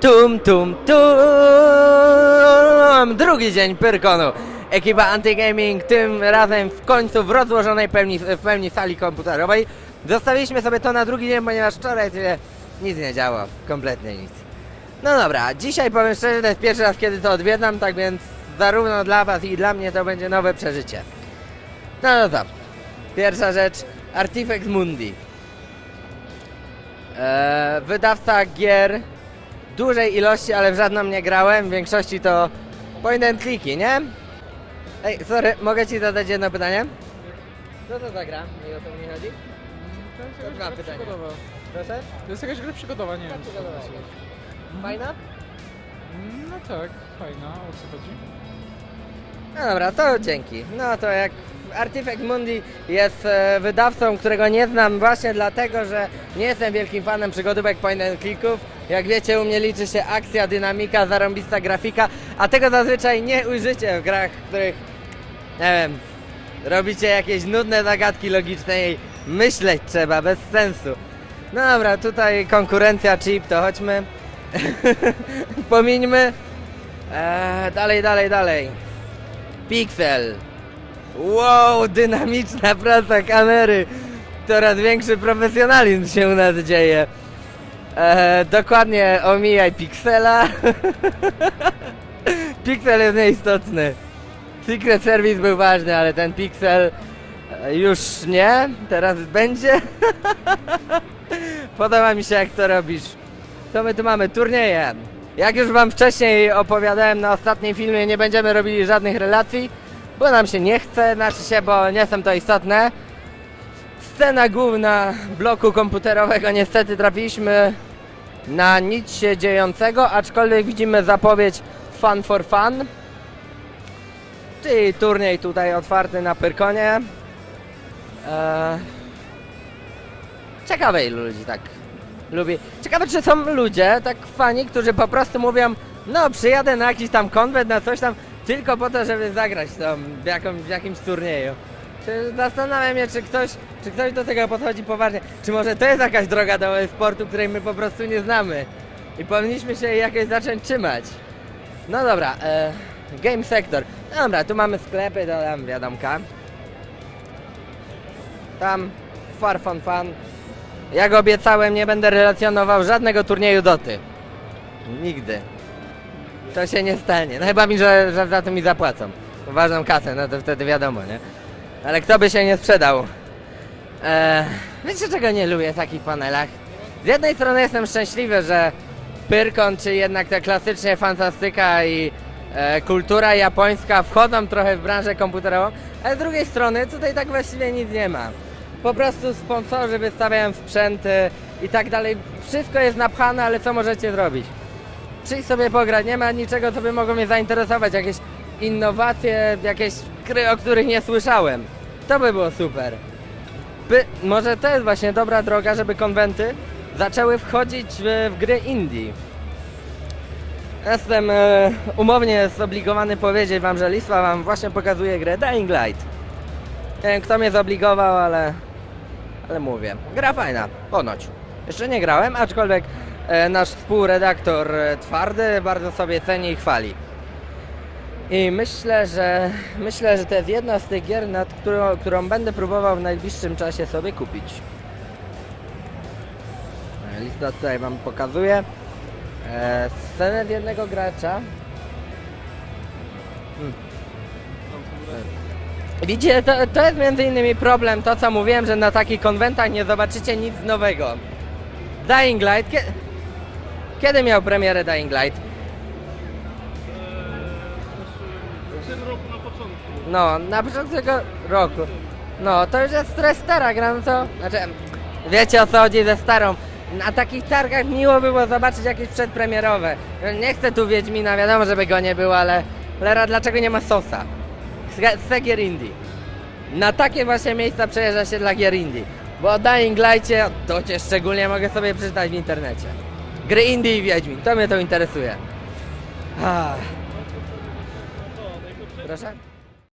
Tum, tum, tum! Drugi dzień Pyrkonu. Ekipa Antygaming tym razem w końcu w rozłożonej pełni, w pełni sali komputerowej. Zostawiliśmy sobie to na drugi dzień, ponieważ wczoraj tyle nic nie działo. Kompletnie nic. No dobra, dzisiaj powiem szczerze, to jest pierwszy raz, kiedy to odwiedzam, tak więc zarówno dla Was i dla mnie to będzie nowe przeżycie. No no to, pierwsza rzecz, Artifact Mundi. Eee, wydawca gier dużej ilości, ale w żadną nie grałem, w większości to point and clicky, nie? Ej, sorry, mogę Ci zadać jedno pytanie? Co to za gra? I o co mi chodzi? To To dwa gra pytania. Proszę? To jest jakaś gra przygodowa, nie wiem. co to jest. jakaś. Fajna? No tak, fajna. O co chodzi? No dobra, to dzięki. No to jak Artifact Mundi jest e, wydawcą, którego nie znam właśnie dlatego, że nie jestem wielkim fanem przygodówek point and clicków. Jak wiecie, u mnie liczy się akcja, dynamika, zarąbista grafika, a tego zazwyczaj nie ujrzycie w grach, w których, nie wiem, robicie jakieś nudne zagadki logiczne i myśleć trzeba, bez sensu. No dobra, tutaj konkurencja chip, to chodźmy. Pomińmy. Eee, dalej, dalej, dalej. Pixel. Wow, dynamiczna praca kamery. Coraz większy profesjonalizm się u nas dzieje. E, dokładnie omijaj piksela. Pixel jest nieistotny. Secret Service był ważny, ale ten Pixel e, już nie. Teraz będzie. Podoba mi się jak to robisz. Co my tu mamy? Turnieje. Jak już wam wcześniej opowiadałem na ostatnim filmie, nie będziemy robili żadnych relacji, bo nam się nie chce, znaczy się, bo nie są to istotne. Scena główna bloku komputerowego, niestety trafiliśmy na nic się dziejącego, aczkolwiek widzimy zapowiedź Fun for Fun. Czyli turniej tutaj otwarty na Pyrkonie. Eee, ciekawe ilu ludzi tak lubi. Ciekawe czy są ludzie, tak fani, którzy po prostu mówią no przyjadę na jakiś tam konwent, na coś tam tylko po to, żeby zagrać tam w, jaką, w jakimś turnieju. Zastanawiam się, czy ktoś, czy ktoś do tego podchodzi poważnie. Czy może to jest jakaś droga do sportu, której my po prostu nie znamy. I powinniśmy się jej jakoś zacząć trzymać. No dobra, e, Game Sector. No dobra, tu mamy sklepy, to tam wiadomka. Tam Far Fun Fun. Jak obiecałem, nie będę relacjonował żadnego turnieju Doty. Nigdy. To się nie stanie. No chyba mi, że, że za to mi zapłacą. Ważną kasę, no to wtedy wiadomo, nie? Ale kto by się nie sprzedał? Eee, wiecie czego nie lubię w takich panelach? Z jednej strony jestem szczęśliwy, że Pyrkon, czy jednak ta klasycznie fantastyka i e, kultura japońska wchodzą trochę w branżę komputerową, ale z drugiej strony tutaj tak właściwie nic nie ma. Po prostu sponsorzy wystawiają sprzęty i tak dalej. Wszystko jest napchane, ale co możecie zrobić? Przyjść sobie pograć, nie ma niczego, co by mogło mnie zainteresować, jakieś innowacje, jakieś gry, o których nie słyszałem. To by było super. By, może to jest właśnie dobra droga, żeby konwenty zaczęły wchodzić w, w gry indie. Jestem e, umownie zobligowany powiedzieć wam, że listwa wam właśnie pokazuje grę Dying Light. Nie wiem kto mnie zobligował, ale, ale mówię. Gra fajna, ponoć. Jeszcze nie grałem, aczkolwiek e, nasz współredaktor e, Twardy bardzo sobie ceni i chwali. I myślę, że myślę, że to jest jedna z tych gier, nad którą, którą będę próbował w najbliższym czasie sobie kupić. E, Lista tutaj wam pokazuje. E, scenę z jednego gracza. Hmm. Widzicie, to, to jest między innymi problem, to co mówiłem, że na takich konwentach nie zobaczycie nic nowego. Dying Light, kie... kiedy miał premierę Dying Light? Tym roku na początku. No, na początku tego roku. No, to już jest stres stara gra, no. Znaczy, wiecie o co chodzi ze starą. Na takich targach miło było zobaczyć jakieś przedpremierowe. Nie chcę tu Wiedźmina, wiadomo, żeby go nie było, ale... Lera, dlaczego nie ma Sosa? Chcę gier indie. Na takie właśnie miejsca przejeżdża się dla gier indie. Bo o Dying Light'cie, to cię szczególnie mogę sobie przeczytać w internecie. Gry indie i Wiedźmin, to mnie to interesuje. Ah. Proszę?